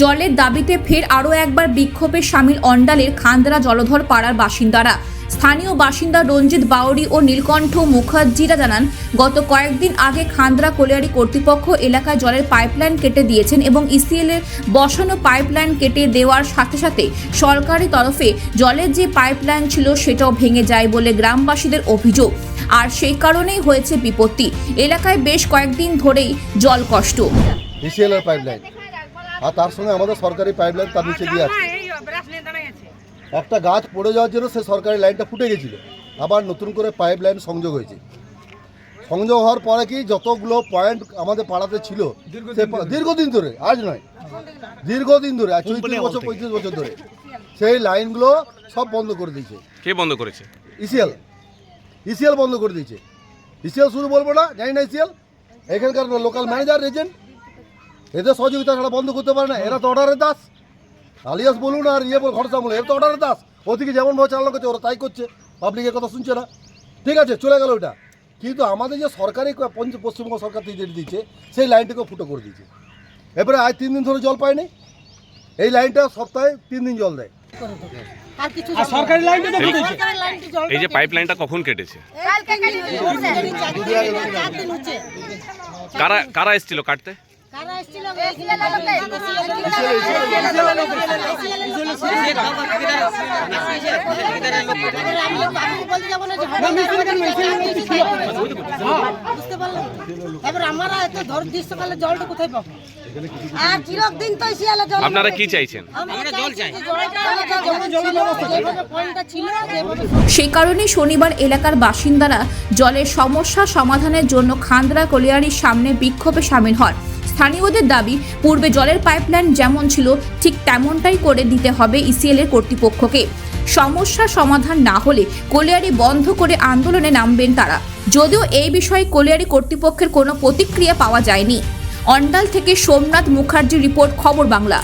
জলের দাবিতে ফের আরও একবার বিক্ষোভে সামিল অন্ডালের খান্দরা জলধর পাড়ার বাসিন্দারা। স্থানীয় বাসিন্দা রঞ্জিত বাউরি ও নীলকণ্ঠ মুখার্জিরা জানান, গত কয়েকদিন আগে খান্দরা কোলিয়ারি কর্তৃপক্ষ এলাকায় জলের পাইপলাইন কেটে দিয়েছেন এবং ইসিএল এর বসানো পাইপলাইন কেটে দেওয়ার সাথে সাথে সরকারি তরফে জলের যে পাইপলাইন ছিল সেটাও ভেঙে যায় বলে গ্রামবাসীদের অভিযোগ। আর সেই কারণেই হয়েছে বিপত্তি। এলাকায় বেশ কয়েকদিন ধরেই জল কষ্ট। পাইপলাইন। আর তার সঙ্গে আমাদের সরকারি পাইপলাইন তার নিচে দিয়ে আছে। একটা গাছ পড়ে যাওয়ার জন্য সে সরকারি লাইনটা ফুটে গেছিল। আবার নতুন করে পাইপ লাইন সংযোগ হয়েছে। সংযোগ হওয়ার পরে কি যতগুলো পয়েন্ট আমাদের পাড়াতে ছিল দীর্ঘদিন ধরে আজ নয় দীর্ঘদিন ধরে আর চৌত্রিশ বছর পঁয়ত্রিশ বছর ধরে সেই লাইনগুলো সব বন্ধ করে দিয়েছে। কে বন্ধ করেছে? ইসিএল ইসিএল বন্ধ করে দিয়েছে। ইসিএল শুরু বলব না জানি না ইসিএল এখানকার লোকাল ম্যানেজার এজেন্ট এদের সহযোগিতা ছাড়া বন্ধ করতে পারে না। এরা তো অর্ডারের দাস। আলিয়াস বলুন আর ইয়ে বল খরচা বলুন এরা তো অর্ডারের দাস। ওদিকে যেমন ভাবে চালানো করছে ওরা তাই করছে। পাবলিকের কথা শুনছে না। ঠিক আছে চলে গেল ওটা কিন্তু আমাদের যে সরকারি পশ্চিমবঙ্গ সরকার থেকে যেটা দিচ্ছে সেই লাইনটাকে ফুটো করে দিয়েছে। এবারে আজ তিন দিন ধরে জল পায়নি। এই লাইনটা সপ্তাহে তিন দিন জল দেয়। সরকারি লাইনটা এই যে পাইপ লাইনটা কখন কেটেছে? কারা কারা এসেছিল কাটতে? আপনারা কি চাইছেন সেই কারণে শনিবার এলাকার বাসিন্দারা জলের সমস্যা সমাধানের জন্য খান্দরা কলিয়ারির সামনে বিক্ষোভে সামিল হন স্থানীয়দের দাবি, পূর্বে জলের পাইপলাইন যেমন ছিল, ঠিক তেমনটাই করে দিতে হবে ইসিএল এর কর্তৃপক্ষকে। সমস্যা সমাধান না হলে কলিয়ারি বন্ধ করে আন্দোলনে নামবেন তারা। যদিও এই বিষয়ে কলিয়ারি কর্তৃপক্ষের কোনো প্রতিক্রিয়া পাওয়া যায়নি। অন্ডাল থেকে সোমনাথ মুখার্জি রিপোর্ট, খবর বাংলা।